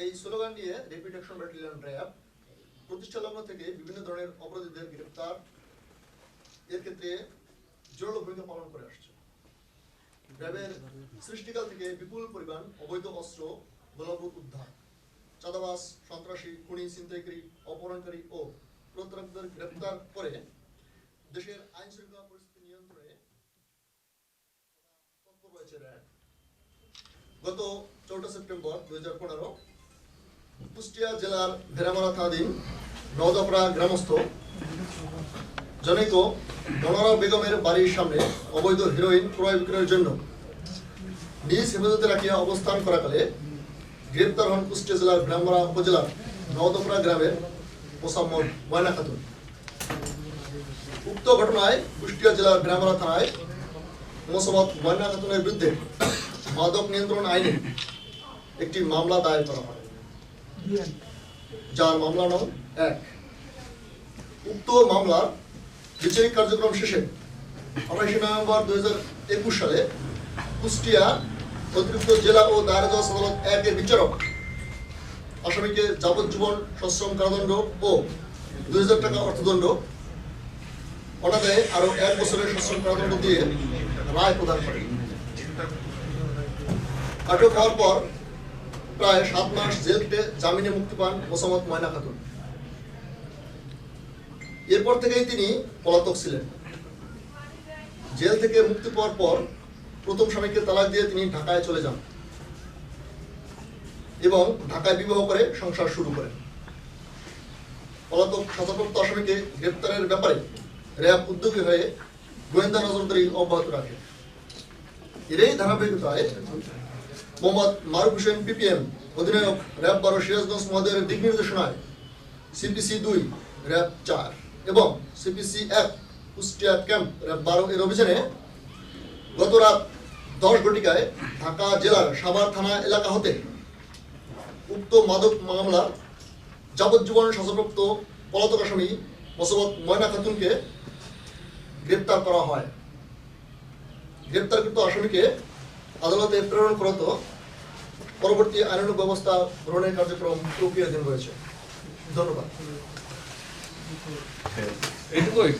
এই স্লোগান নিয়ে rapid action battalion RAB প্রতিষ্ঠা লগ্ন থেকে বিভিন্ন ধরনের অপরাধীদের গ্রেপ্তার। এর ক্ষেত্রে জোরালো ভূমিকা পালন করে আসছে। র্যাবের সৃষ্টিকাল থেকে বিপুল পরিমাণ অবৈধ অস্ত্র গোলাবারুদ উদ্ধার চাঁদাবাস সন্ত্রাসী, খুনি, ছিনতাইকারী, অপহরণকারী ও প্রতারকদের গ্রেপ্তার করে দেশের আইন শৃঙ্খলা পরিস্থিতি নিয়ন্ত্রণে তৎপর রয়েছে র্যাব। গত চৌঠা সেপ্টেম্বর দুই হাজার পনেরো কুষ্টিয়া জেলার ভেরামারা থানাধীন গ্রামস্থ জনৈক মনোরা বেগমের বাড়ির সামনে অবৈধ হিরোইন ক্রয় বিক্রয়ের জন্য নিজ হেফাজতে রাখিয়া অবস্থান করাকালে গ্রেপ্তার হন কুষ্টিয়া জেলার ভেরামারা উপজেলার নওদাপড়া গ্রামের মোসাম্মদ ময়না খাতুন। উক্ত ঘটনায় কুষ্টিয়া জেলার ভেরামারা থানায় মোসাম্মদ ময়না খাতুনের বিরুদ্ধে মাদক নিয়ন্ত্রণ আইনে একটি মামলা দায়ের করা হয়। যার মামলা নং এক। উক্ত মামলার বিচারিক কার্যক্রম শেষে আঠাশে নভেম্বর দুই হাজার একুশ সালে কুষ্টিয়া অতিরিক্ত জেলা ও দায়রা জজ আদালত একের বিচারক, আসামিকে যাবজ্জীবন সশ্রম কারাদণ্ড ও দুই হাজার টাকা অর্থদণ্ড, অনাদায়ে আরও এক বছরের সশ্রম কারাদণ্ড দিয়ে রায় প্রদান করেন। আটক হওয়ার পর প্রায় সাত মাস জেল কেটে জামিনে মুক্তি পান মোসাম্মদ ময়না খাতুন। এরপর থেকেই তিনি পলাতক ছিলেন। জেল থেকে মুক্তি পাওয়ার পর প্রথম স্বামীকে তালাক দিয়ে তিনি ঢাকায় চলে যান এবং ঢাকায় বিবাহ করে সংসার শুরু করেন। পলাতক সাজাপ্রাপ্ত আসামিকে গ্রেপ্তারের ব্যাপারে র্যাব উদ্যোগী হয়ে গোয়েন্দা নজরদারি অব্যাহত রাখে। এরই ধারাবাহিকতায় মোহাম্মদ মারুফ হোসেন, পিপিএম, অধিনায়ক র্যাব বারো সিরাজগঞ্জ মহোদয়ের দিক নির্দেশনায় সিপিসি দুই, র্যাব চার এবং সিপিসি এক কুষ্টিয়া ক্যাম্প র্যাব বারো এর অভিযানে গত রাত দশ ঘটিকায় ঢাকা জেলার সাভার থানা এলাকা হতে উক্ত মাদক মামলার যাবজ্জীবন সাজাপ্রাপ্ত পলাতক আসামি মোসাম্মদ ময়না খাতুনকে গ্রেপ্তার করা হয়। গ্রেপ্তারকৃত আসামিকে আদালতে প্রেরণ করত পরবর্তী আইনানুক ব্যবস্থা গ্রহণের কার্যক্রম প্রক্রিয়াধীন রয়েছে। ধন্যবাদ। এইটুকুই।